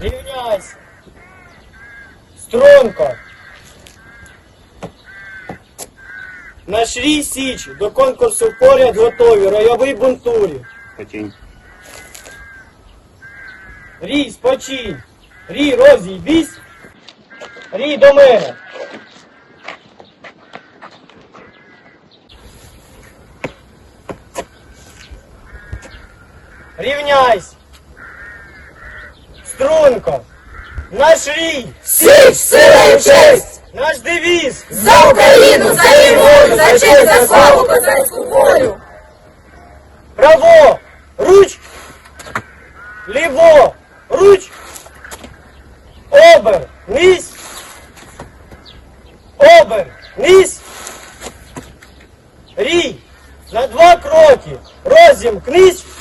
Рівняйся. Струнко. Наш рій Січ до конкурсу поряд готові. Ройовий бунтурі. Потінь. Рій, спочинь. Рій, розійбісь. Рій до мене. Рівняйсь. Струнко. Наш рій. Січ, сила і честь! Наш девіз. За Україну, за її волю, за честь, за славу козацьку волю! Право. Руч. Ліво. Руч. Обер. Низ. Обер. Низ. Рій. На два кроки. Розімкнись. Руш.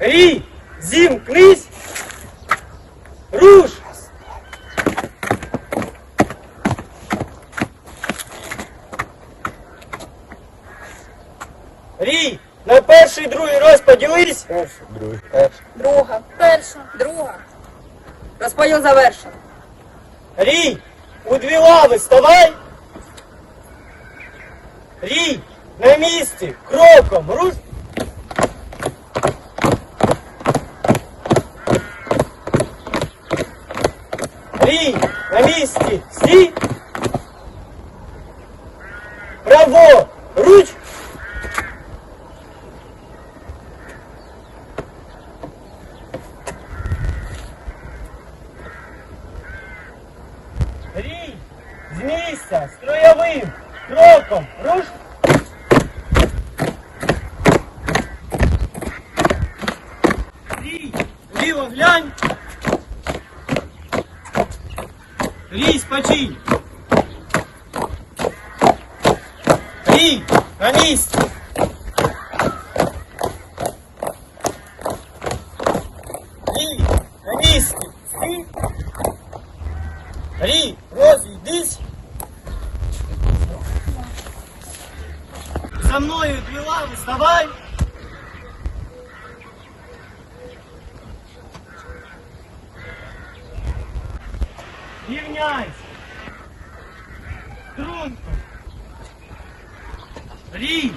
Рій. Зімкнись. Руш. Рій, на перший і другий роз поділись. Друга, перша, друга. Розподіл завершено. Рій, у дві лави ставай. Рій, на місці, кроком, руш. Рій, на місці, стій. Право, руч. Рій, з місця, строєвим, кроком, руш. Рій, ліво глянь. Рій, починь! Лінь! на місці. Лінь! на місці. Стій. Рі, розійдись. За мною дві лави, вставай. Рівняйся. Струнко. Рій,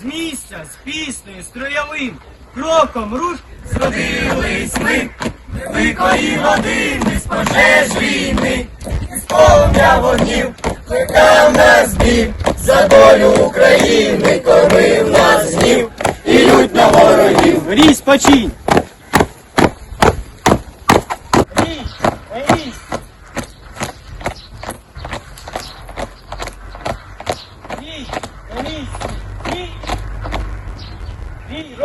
з місця, з піснею, строєвим, кроком руш. Зродились ми, великої години, з пожеж війни, з полум'я вогнів, кликав нас бій, за долю України, кормив нас гнів, і лють на ворогів. Рій, спочинь. Рій, рій. Рій, рій, рій.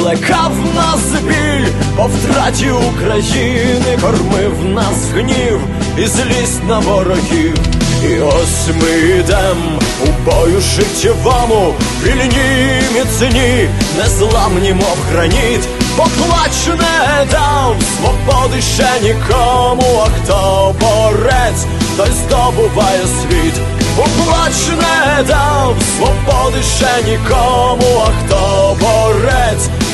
плекав нас біль по втраті України, кормив нас гнів і злість на ворогів. І ось ми йдем у бою життєвому, вільні міцні, незламні, мов граніт, бо не дав свободи ще нікому, а хто борець, той здобуває світ, бо плач не дав свободи ще нікому, а хто борець,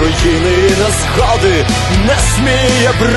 руїни на сходи не сміє брати.